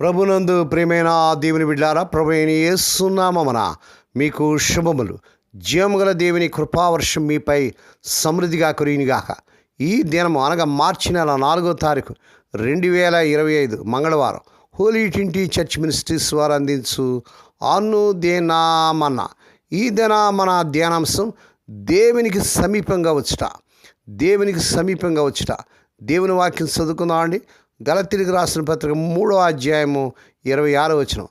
ప్రభునందు ప్రేమైన దేవుని బిడ్డారా ప్రభు ఏసునామన మీకు శుభములు. జీవముగల దేవుని కృపావర్షం మీపై సమృద్ధిగా కురియునిగాక. ఈ దినము అనగా మార్చి నెల నాలుగో తారీఖు రెండు వేల ఇరవై ఐదు మంగళవారం హోలీ ట్వంటీ చర్చ్ మినిస్ట్రీస్ వారు అందించు అన్ను దేనామన్న ఈ దిన మన ధ్యానాంశం దేవునికి సమీపంగా వచ్చుట. దేవునికి సమీపంగా వచ్చుట. దేవుని వాక్యం చదువుకుందామండి. గలతిరికి రాసిన పత్రిక మూడో అధ్యాయము ఇరవై ఆరో వచనం.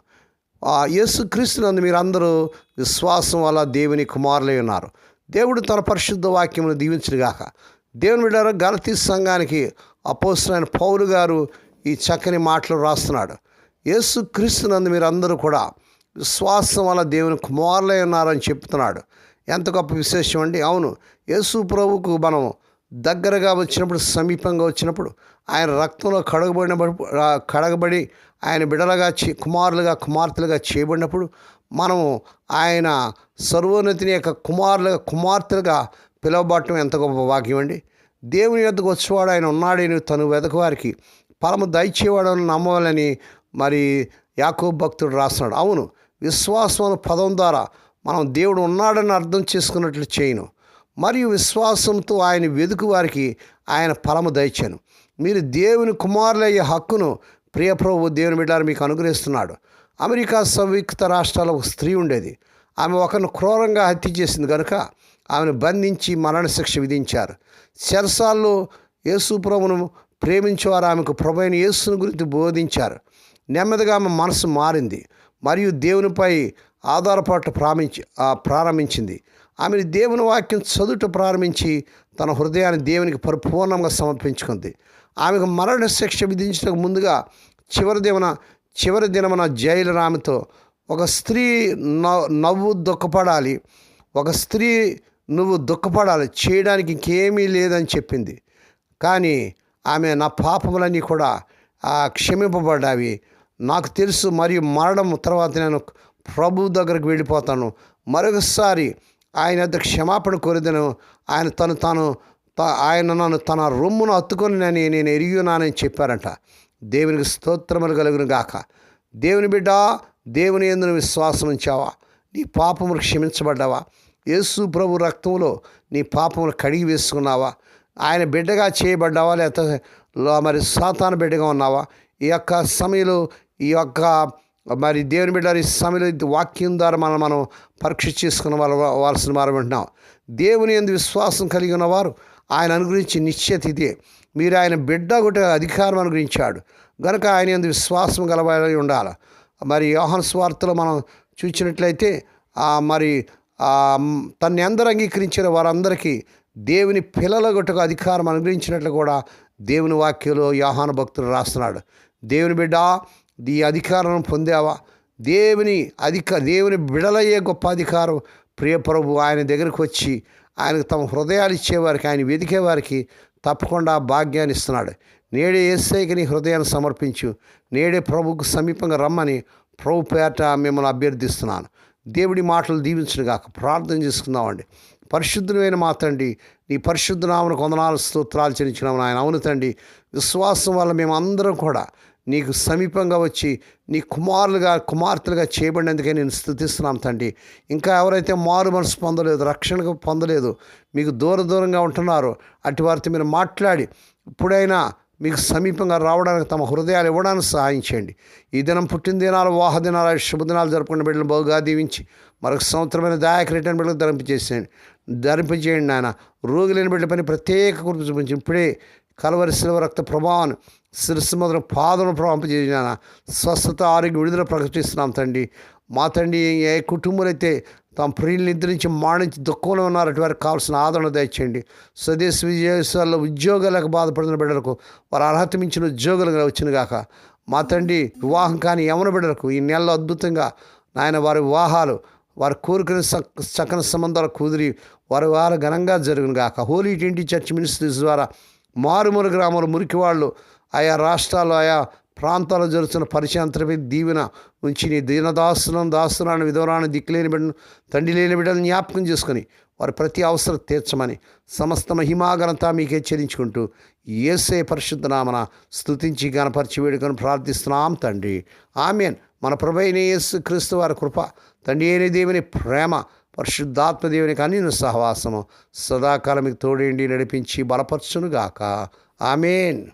ఆ యేసుక్రీస్తునందు మీరందరూ విశ్వాసం వల్ల దేవుని కుమారులై ఉన్నారు. దేవుడు తన పరిశుద్ధ వాక్యమును దీవించుగాక దేవుని బిడ్డారు గలతీ సంఘానికి అపోస్తులైన పౌరు గారు ఈ చక్కని మాటలు రాస్తున్నాడు. యేసుక్రీస్తునందు మీరందరూ కూడా విశ్వాసం వల్ల దేవుని కుమారులై ఉన్నారని చెప్తున్నాడు. ఎంత గొప్ప విశేషం అండి అవును యేసు ప్రభుకు మనం దగ్గరగా వచ్చినప్పుడు సమీపంగా వచ్చినప్పుడు ఆయన రక్తంలో కడగబడిన కడగబడి ఆయన బిడలుగా చే కుమారులుగా కుమార్తెలుగా చేయబడినప్పుడు మనము ఆయన సర్వోన్నతిని యొక్క కుమారులుగా కుమార్తెలుగా పిలువబడటం ఎంత గొప్ప భాగ్యం అండి. దేవుని యొద్దకు వచ్చేవాడు ఆయన ఉన్నాడని తను వెదకవారికి పరమ దయచేవాడని నమ్మవాలని మరి యాకో భక్తుడు రాస్తున్నాడు. అవును విశ్వాసం పదం ద్వారా మనం దేవుడు ఉన్నాడని అర్థం చేసుకున్నట్లు చేయను. మరియు విశ్వాసంతో ఆయన వెదుకు వారికి ఆయన ఫలము దయచాను. మీరు దేవుని కుమారులయ్యే హక్కును ప్రియప్రభు దేవుని బిడ్డారు మీకు అనుగ్రహిస్తున్నాడు. అమెరికా సంయుక్త రాష్ట్రాల ఒక స్త్రీ ఉండేది. ఆమె ఒకరిని క్రూరంగా హత్య చేసింది కనుక ఆమెను బంధించి మరణశిక్ష విధించారు. శరసాల్లో యేసుప్రభును ప్రేమించేవారు ఆమెకు ప్రభు యేసును యేసుని గురించి బోధించారు. నెమ్మదిగా ఆమె మనసు మారింది. మరియు దేవునిపై ఆధారపాటు ప్రారంభించి ప్రారంభించింది. ఆమెను దేవుని వాక్యం చదువుట ప్రారంభించి తన హృదయాన్ని దేవునికి పరిపూర్ణంగా సమర్పించుకుంది. ఆమెకు మరణ శిక్ష విధించడానికి ముందుగా చివరి దినమున చివరి దినమున జైలు ఆమెతో ఒక స్త్రీ నవ్వు దుఃఖపడాలి. ఒక స్త్రీ నువ్వు దుఃఖపడాలి. చేయడానికి ఇంకేమీ లేదని చెప్పింది. కానీ ఆమె నా పాపములన్నీ కూడా క్షమింపబడ్డావి నాకు తెలుసు మరియు మరణం తర్వాత నేను ప్రభు దగ్గరకు వెళ్ళిపోతాను. మరొకసారి ఆయన వద్ద క్షమాపణ కోరిదను. ఆయన తను తాను ఆయన నన్ను తన రొమ్మును హత్తుకొని నేను నేను ఎరిగినానని చెప్పారంట. దేవునికి స్తోత్రములు కలుగును గాక. దేవుని బిడ్డ దేవుని ఎందుకు విశ్వాసం ఉంచావా? నీ పాపములు క్షమించబడ్డావా? యేసు ప్రభు రక్తంలో నీ పాపములు కడిగి వేసుకున్నావా? ఆయన బిడ్డగా చేయబడ్డావా? లేకపోతే మరి సాతాన బిడ్డగా ఉన్నావా? ఈ యొక్క సమయంలో ఈ యొక్క మరి దేవుని బిడ్డ ఈ సమయంలో వాక్యం ద్వారా మనం మనం పరీక్ష చేసుకున్న వాళ్ళ వాల్సిన వారు వింటున్నాం. దేవుని ఎందు విశ్వాసం కలిగి ఉన్నవారు ఆయన అనుగ్రహించి నిశ్చయత ఇదే. మీరు ఆయన బిడ్డ ఒకటి అధికారం అనుగ్రహించాడు. కనుక ఆయన ఎందు విశ్వాసం కలవాలి ఉండాలి. మరి యోహన్ స్వార్థలో మనం చూసినట్లయితే మరి తన్ని అందరూ అంగీకరించిన వారందరికీ దేవుని పిల్లల గొట్టకు అధికారం అనుగ్రహించినట్లు కూడా దేవుని వాక్యంలో యోహాను భక్తులు రాస్తున్నాడు. దేవుని బిడ్డ ఈ అధికారం పొందావా? దేవుని అధిక దేవుని బిడలయ్యే గొప్ప అధికారం ప్రియప్రభు ఆయన దగ్గరికి వచ్చి ఆయనకు తమ హృదయాలు ఇచ్చేవారికి ఆయన వెతికేవారికి తప్పకుండా భాగ్యాన్ని ఇస్తున్నాడు. నేడే ఏసైకి నీ హృదయాన్ని సమర్పించు. నేడే ప్రభుకు సమీపంగా రమ్మని ప్రభు పేట మిమ్మల్ని అభ్యర్థిస్తున్నాను. దేవుడి మాటలు దీవించను కాక ప్రార్థన చేసుకుందామండి. పరిశుద్ధమైన మా తండ్రి నీ పరిశుద్ధ నామను కొందనాలు స్తోత్రాలు చెల్లించినాము ఆయన అవును తండ్రి విశ్వాసం వల్ల మేము అందరం కూడా నీకు సమీపంగా వచ్చి నీ కుమారులుగా కుమార్తెలుగా చేయబడినందుకే నేను స్థుతిస్తున్నాం తండ్రి. ఇంకా ఎవరైతే మారు మనసు పొందలేదు రక్షణకు పొందలేదు మీకు దూర దూరంగా ఉంటున్నారో అటు వారితో మీరు మాట్లాడి ఇప్పుడైనా మీకు సమీపంగా రావడానికి తమ హృదయాలు ఇవ్వడానికి సహాయం చేయండి. ఈ దినం పుట్టిన దినాలు వాహ దినాలు శుభదినాలు జరుపుకున్న బిడ్డలు బహుగా దీవించి మరొక సంవత్సరమైన దాయక రిటర్న్ బిడ్డలు ధరింపజేసేయండి ధరింపజేయండి నాయన. రోగులేని బిడ్డ పని ప్రత్యేక గుర్తు చూపించి ఇప్పుడే కలవరి శిలవ రక్త ప్రభావాన్ని శిరస్సు మొదలు పాదను ప్రవంపజేసిన స్వస్థత ఆరోగ్య విడుదల ప్రకటిస్తున్నాం తండ్రి. మా తండ్రి ఏ కుటుంబాలైతే తమ ప్రియులు నిద్రించి మాడించి దుఃఖంలో ఉన్నారు వారికి కావాల్సిన ఆదరణ దయచేయండి. స్వదేశ విజయసాల్లో ఉద్యోగాలకు బాధపడుతున్న బిడ్డలకు వారు అర్హత మించిన ఉద్యోగాలు వచ్చిన గాక. మా తండ్రి వివాహం కాని యమన బిడ్డలకు ఈ నెలలో అద్భుతంగా నాయన వారి వివాహాలు వారు కోరుకునే చక్కని సంబంధాలు కుదిరి వారి వారు ఘనంగా జరుగును గాక. హోలీ ఇంటి చర్చ్ మినిస్ట్రీస్ ద్వారా మారుమూల గ్రామాల మురికి వాళ్ళు ఆయా రాష్ట్రాలు ఆయా ప్రాంతాల్లో జరుగుతున్న పరిచయంతరపై దీవెన ఉంచి నీ దీనదాసులను దాసులను విధవరాన్ని దిక్కులేని బిడ్డను తండ్రి లేని బిడ్డను జ్ఞాపకం చేసుకుని వారి ప్రతి అవసరం తీర్చమని సమస్త మహిమాగనంతా మీకే చెల్లించుకుంటూ ఏసే పరిశుద్ధ నామన స్థుతించి గణపరిచి వేడుకొని ప్రార్థిస్తున్నాం తండ్రి. ఆమెన్. మన ప్రభైన యేసు క్రీస్తు వారి కృప తండ్రి అయిన దేవుని ప్రేమ పరిశుద్ధాత్మదేవునికి అన్ని సహవాసము. సదాకాలం తోడేండి నడిపించి బలపరచునుగాక. ఆమెన్.